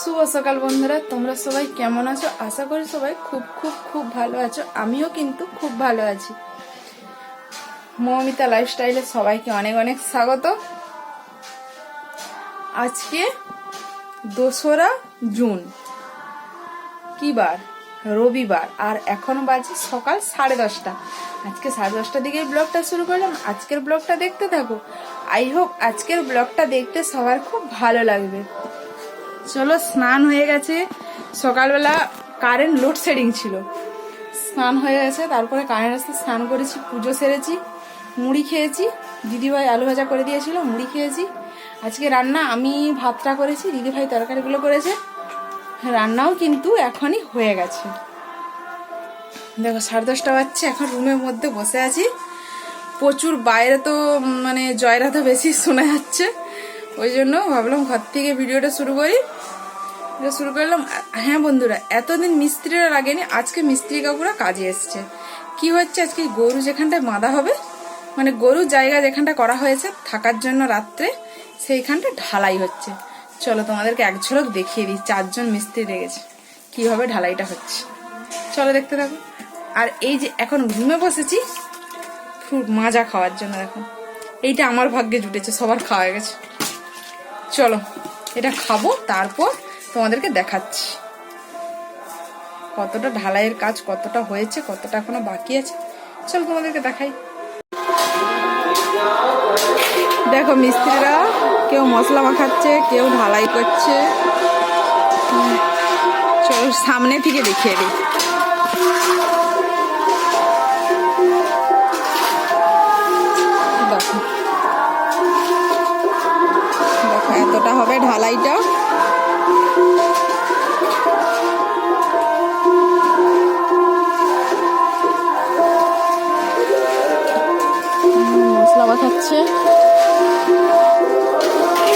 শুভ সকাল বন্ধুরা, তোমরা সবাই কেমন আছো? আশা করি সবাই খুব খুব খুব ভালো আছো। আমিও কিন্তু খুব ভালো আছি। মৌমিতা লাইফস্টাইলে সবাইকে অনেক অনেক স্বাগত। আজকে দোসরা জুন, কি বার? রবিবার। আর এখন বাজে সকাল সাড়ে দশটা। আজকে সাড়ে দশটার দিকে ব্লগটা শুরু করলাম। আজকের ব্লগটা দেখতে থাকো। আই হোপ আজকের ব্লগটা দেখতে সবার খুব ভালো লাগবে। চলো, স্নান হয়ে গেছে। সকালবেলা কারেন্ট লোডশেডিং ছিল। স্নান হয়ে গেছে, তারপরে কারেন্ট আসতে স্নান করেছি, পুজো সেরেছি, মুড়ি খেয়েছি, দিদিভাই আলু ভাজা করে দিয়েছিল, মুড়ি খেয়েছি। আজকে রান্না আমি ভাতটা করেছি, দিদিভাই তরকারিগুলো করেছে। রান্নাও কিন্তু এখনই হয়ে গেছে। দেখো, সাড়ে দশটা বাজছে, এখন রুমের মধ্যে বসে আছি। প্রচুর বাইরে তো মানে জয়রা তো বেশি শোনা যাচ্ছে। ওই জন্য ভাবলাম ঘর থেকে ভিডিওটা শুরু করি। শুরু করলাম হ্যাঁ বন্ধুরা, এতদিন মিস্ত্রিরা লাগেনি আজকে মিস্ত্রি কাকুরা কাজে এসছে। কি হচ্ছে আজকে গরু যেখানটায় বাঁধা হবে মানে গরুর জায়গা যেখানটা করা হয়েছে থাকার জন্য রাত্রে সেইখানটা ঢালাই হচ্ছে। চলো তোমাদেরকে এক ঝলক দেখিয়ে দিই, চারজন মিস্ত্রি লেগেছে কীভাবে ঢালাইটা হচ্ছে। চলো দেখতে থাকো। আর এই যে এখন ঘুমে বসেছি মাজা খাওয়ার জন্য দেখো। এইটা আমার ভাগ্যে জুটেছে, সবার খাওয়া গেছে। চলো, এটা খাব, তারপর তোমাদেরকে দেখাচ্ছি। কতটা ঢালাইয়ের কাজ, কতটা হয়েছে, কতটা এখনও বাকি আছে। চলো তোমাদেরকে দেখাই। দেখো মিস্ত্রিরা কেউ মশলা মাখাচ্ছে, কেউ ঢালাই করছে। চলো সামনে থেকে দেখিয়ে দিই। হুম, মশলা বাছাচ্ছে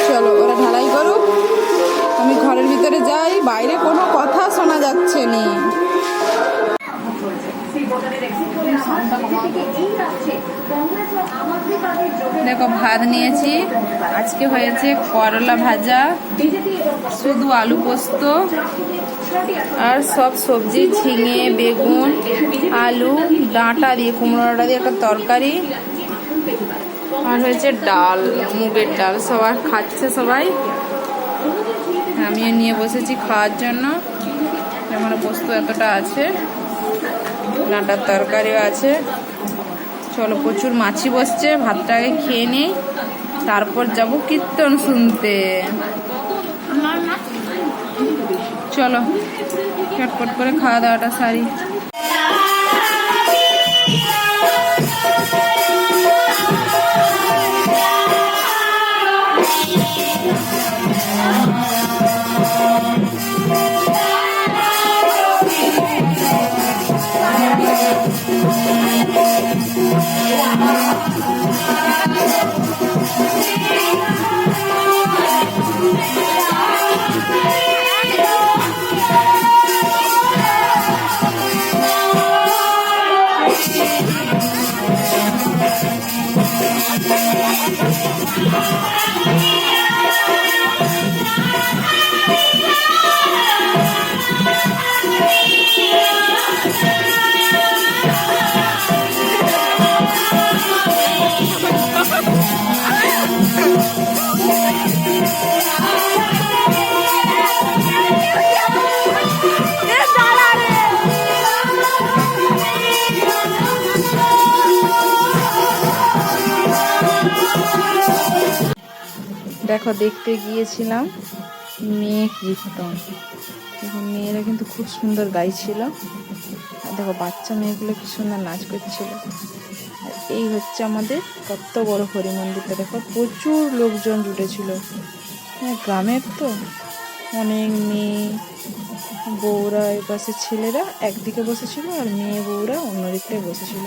চলো ওরা ঢালাই করুক। আমি ঘরের ভিতরে যাই বাইরে কোনো কথা শোনা যাচ্ছে নি। দেখো, ভাত নিয়েছি। আজকে হয়েছে করলা ভাজা, শুধু আলু পোস্ত আর সব সবজি, ঝিঙে, বেগুন, আলু, ডাঁটা দিয়ে কুমড়ো ডাঁটা দিয়ে একটা তরকারি। আর হয়েছে ডাল, মুগের ডাল, সবার খাচ্ছে সবাই। আমিও নিয়ে বসেছি খাওয়ার জন্য। আমার পোস্ত এতটা আছে। ডাঁটার তরকারিও আছে। চলো প্রচুর মাছি বসছে, ভাতটাকে খেয়ে নেই। তারপর যাব কীর্তন শুনতে। চলো, চটপট করে খাওয়া দাওয়াটা সারি। দেখো, দেখতে গিয়েছিলাম মেয়ে কীর্তন। দেখো, মেয়েরা কিন্তু খুব সুন্দর গাইছিল। আর দেখো, বাচ্চা মেয়েগুলো কি সুন্দর নাচ করছিল। আর এই হচ্ছে আমাদের কত বড় হরি মন্দিরটা দেখো, প্রচুর লোকজন জুটেছিল। হ্যাঁ গ্রামের তো অনেক মেয়ে, বউরা এ পাশে ছেলেরা একদিকে বসেছিল আর মেয়ে বউরা অন্য দিকটায় বসেছিল।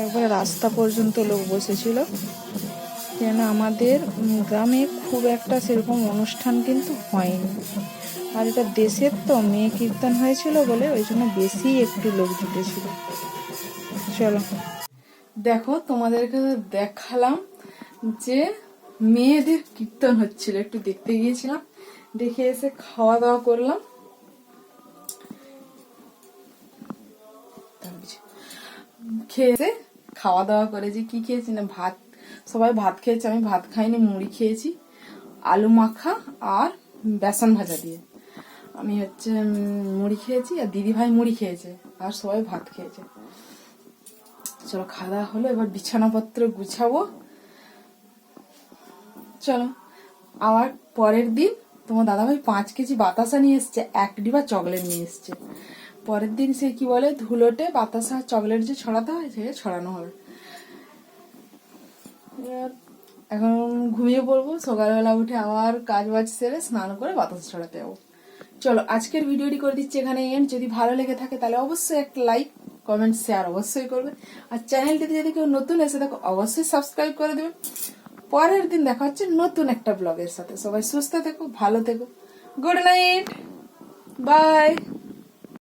একবারে রাস্তা পর্যন্ত লোক বসেছিল। কেন আমাদের গ্রামে খুব একটা সেরকম অনুষ্ঠান কিন্তু হয়নি। আর এটা দেশের তো, মেয়ে কীর্তন হয়েছিল বলে ওই জন্য বেশি একটু লোক জুটেছিল। চলো। দেখো, তোমাদেরকে দেখালাম যে মেয়েদের কীর্তন হচ্ছিল। একটু দেখতে গিয়েছিলাম, দেখে এসে খাওয়া দাওয়া করলাম। খেয়ে এসে খাওয়া দাওয়া করেছি কি খেয়েছি না, ভাত, সবাই ভাত খেয়েছে, আমি ভাত খাইনি, মুড়ি খেয়েছি, আলু মাখা আর বেসন ভাজা দিয়ে। আমি হচ্ছে মুড়ি খেয়েছি আর দিদি ভাই মুড়ি খেয়েছে, আর সবাই ভাত খেয়েছে। চলো খাওয়া দাওয়া হলো, এবার বিছানাপত্র গুছাবো। চলো, আবার পরের দিন তোমার দাদাভাই পাঁচ কেজি বাতাসা নিয়ে এসছে, এক ডিবা চকলেট নিয়ে এসছে। পরের দিন সে কি বলে, ধুলোটে, বাতাসা, চকলেট যে ছড়াতে হয় সে ছড়ানো হবে। এখন ঘুমিয়ে পড়ব, সকালবেলা উঠে আবার কাজ বাজ সেরে স্নান করে বাতাস ছড়াতে যাব। চলো, আজকের ভিডিওটি করে দিচ্ছি এখানে এন্ড যদি ভালো লেগে থাকে তাহলে অবশ্যই একটা লাইক কমেন্ট শেয়ার অবশ্যই করবে। আর চ্যানেলটিতে যদি কেউ নতুন এসে দেখো অবশ্যই সাবস্ক্রাইব করে দেবে। পরের দিন দেখা হচ্ছে নতুন একটা ব্লগের সাথে। সবাই সুস্থ থেকো, ভালো থেকো। Good night bye